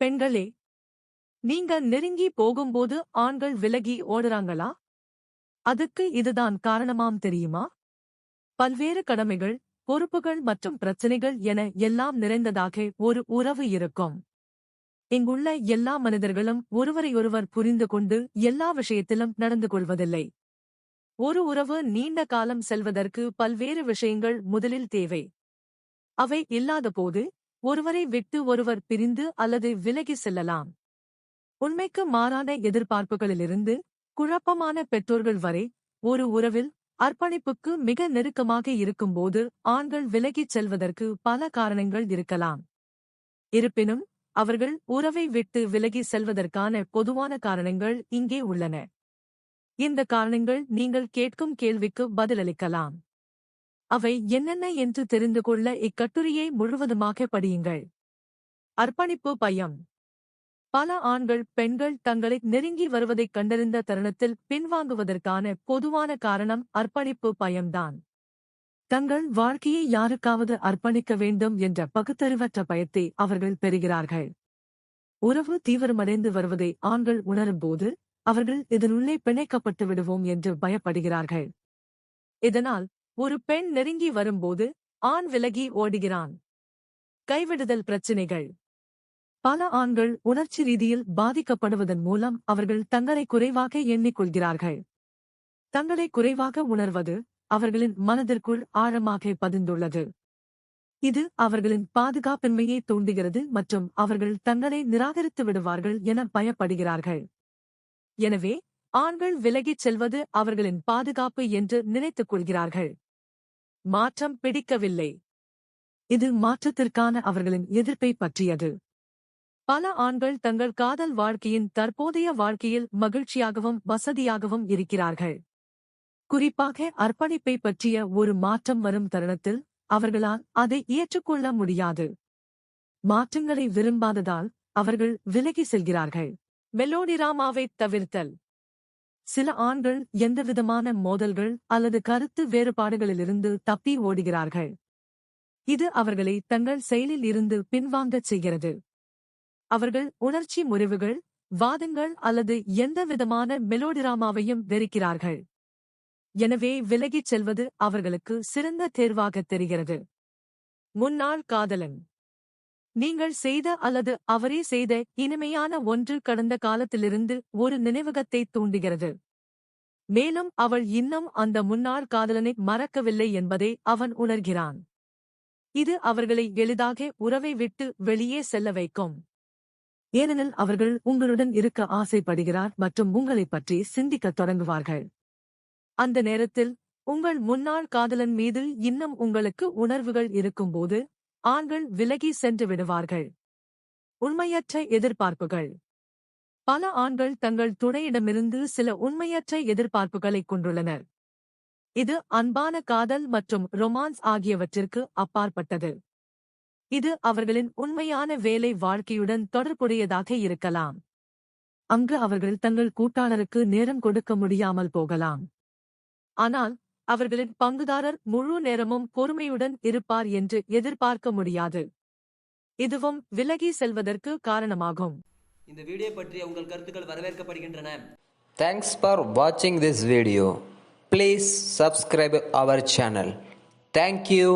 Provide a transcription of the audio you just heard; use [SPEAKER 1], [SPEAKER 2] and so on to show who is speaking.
[SPEAKER 1] பெண்களே நீங்க நெருங்கி போகும்போது ஆண்கள் விலகி ஓடுறாங்களா? அதுக்கு இதுதான் காரணமாம் தெரியுமா? பல்வேறு கடமைகள் பொறுப்புகள் மற்றும் பிரச்சனைகள் என எல்லாம் நிறைந்ததாக ஒரு உறவு இருக்கும். இங்குள்ள எல்லா மனிதர்களும் ஒருவரையொருவர் புரிந்து கொண்டு எல்லா விஷயத்திலும் நடந்து கொள்வதில்லை. ஒரு உறவு நீண்ட காலம் செல்வதற்கு பல்வேறு விஷயங்கள் முதலில் தேவை. அவை இல்லாதபோது ஒருவரை விட்டு ஒருவர் பிரிந்து அல்லது விலகி செல்லலாம். உண்மைக்கு மாறான எதிர்பார்ப்புகளிலிருந்து குழப்பமான பெற்றோர்கள் வரை ஒரு உறவில் அர்ப்பணிப்புக்கு மிக நெருக்கமாக இருக்கும்போது ஆண்கள் விலகிச் செல்வதற்கு பல காரணங்கள் இருக்கலாம். இருப்பினும் அவர்கள் உறவை விட்டு விலகி செல்வதற்கான பொதுவான காரணங்கள் இங்கே உள்ளன. இந்த காரணங்கள் நீங்கள் கேட்கும் கேள்விக்கு பதிலளிக்கலாம். அவை என்னென்ன என்று தெரிந்து கொள்ள இக்கட்டுரையை முழுவதுமாக படியுங்கள். அர்ப்பணிப்பு பயம். பல ஆண்கள் பெண்கள் தங்களை நெருங்கி வருவதைக் கண்டறிந்த தருணத்தில் பின்வாங்குவதற்கான பொதுவான காரணம் அர்ப்பணிப்பு பயம்தான். தங்கள் வாழ்க்கையை யாருக்காவது அர்ப்பணிக்க வேண்டும் என்ற பகுத்தறிவற்ற பயத்தை அவர்கள் பெறுகிறார்கள். உறவு தீவிரமடைந்து வருவதை ஆண்கள் உணரும்போது அவர்கள் இதனுள்ளே பிணைக்கப்பட்டு விடுவோம் என்று பயப்படுகிறார்கள். இதனால் ஒரு பெண் நெருங்கி வரும்போது ஆண் விலகி ஓடுகிறான். கைவிடுதல் பிரச்சினைகள். பல ஆண்கள் உணர்ச்சி ரீதியில் பாதிக்கப்படுவதன் மூலம் அவர்கள் தங்களை குறைவாக எண்ணிக்கொள்கிறார்கள். தங்களை குறைவாக உணர்வது அவர்களின் மனதிற்குள் ஆழமாக பதிந்துள்ளது. இது அவர்களின் பாதுகாப்பின்மையை தூண்டுகிறது மற்றும் அவர்கள் தங்களை நிராகரித்து விடுவார்கள் என பயப்படுகிறார்கள். எனவே ஆண்கள் விலகிச் செல்வது அவர்களின் பாதுகாப்பு என்று நினைத்துக் கொள்கிறார்கள். மாற்றம் பிடிக்கவில்லை. இது மாற்றத்திற்கான அவர்களின் எதிர்ப்பை பற்றியது. பல ஆண்கள் தங்கள் காதல் வாழ்க்கையின் தற்போதைய வாழ்க்கையில் மகிழ்ச்சியாகவும் வசதியாகவும் இருக்கிறார்கள். குறிப்பாக அர்ப்பணிப்பை பற்றிய ஒரு மாற்றம் வரும் தருணத்தில் அவர்களால் அதை ஏற்றுக்கொள்ள முடியாது. மாற்றங்களை விரும்பாததால் அவர்கள் விலகி செல்கிறார்கள். மெலோடிராமாவைத் தவிர்த்தல். சில ஆண்கள் எந்தவிதமான மோதல்கள் அல்லது கருத்து வேறுபாடுகளிலிருந்து தப்பி ஓடுகிறார்கள். இது அவர்களை தங்கள் செயலில் இருந்து பின்வாங்கச் செய்கிறது. அவர்கள் உணர்ச்சி முறிவுகள் வாதங்கள் அல்லது எந்தவிதமான மெலோடிராமாவையும் வெறுக்கிறார்கள். எனவே விலகிச் செல்வது அவர்களுக்கு சிறந்த தேர்வாகத் தெரிகிறது. முன்னாள் காதலன். நீங்கள் செய்த அல்லது அவரே செய்த இனிமையான ஒன்று கடந்த காலத்திலிருந்து ஒரு நினைவகத்தை தூண்டுகிறது. மேலும் அவள் இன்னும் அந்த முன்னாள் காதலனை மறக்கவில்லை என்பதை அவன் உணர்கிறான். இது அவர்களை எளிதாக உறவை விட்டு வெளியே செல்ல வைக்கும். ஏனெனில் அவர்கள் உங்களுடன் இருக்க ஆசைப்படுகிறார் மற்றும் உங்களைப் பற்றி சிந்திக்கத் தொடங்குவார்கள். அந்த நேரத்தில் உங்கள் முன்னாள் காதலன் மீது இன்னும் உங்களுக்கு உணர்வுகள் இருக்கும்போது ஆண்கள் விலகி சென்று விடுவார்கள். உண்மையற்ற எதிர்பார்ப்புகள். பல ஆண்கள் தங்கள் துணையிடமிருந்து சில உண்மையற்ற எதிர்பார்ப்புகளைக் கொண்டுள்ளனர். இது அன்பான காதல் மற்றும் ரொமான்ஸ் ஆகியவற்றிற்கு அப்பாற்பட்டது. இது அவர்களின் உண்மையான வேலை வாழ்க்கையுடன் தொடர்புடையதாக இருக்கலாம். அங்கு அவர்கள் தங்கள் கூட்டாளருக்கு நேரம் கொடுக்க முடியாமல் போகலாம். ஆனால் அவர்களின் பங்குதாரர் முழு நேரமும் பொறுமையுடன் இருப்பார் என்று எதிர்பார்க்க முடியாது இதுவும் விலகி செல்வதற்கு காரணமாகும்
[SPEAKER 2] இந்த வீடியோ பற்றிய உங்கள் கருத்துக்கள் வரவேற்கப்படுகின்றன
[SPEAKER 3] Thanks for watching this video. Please subscribe our channel. Thank you.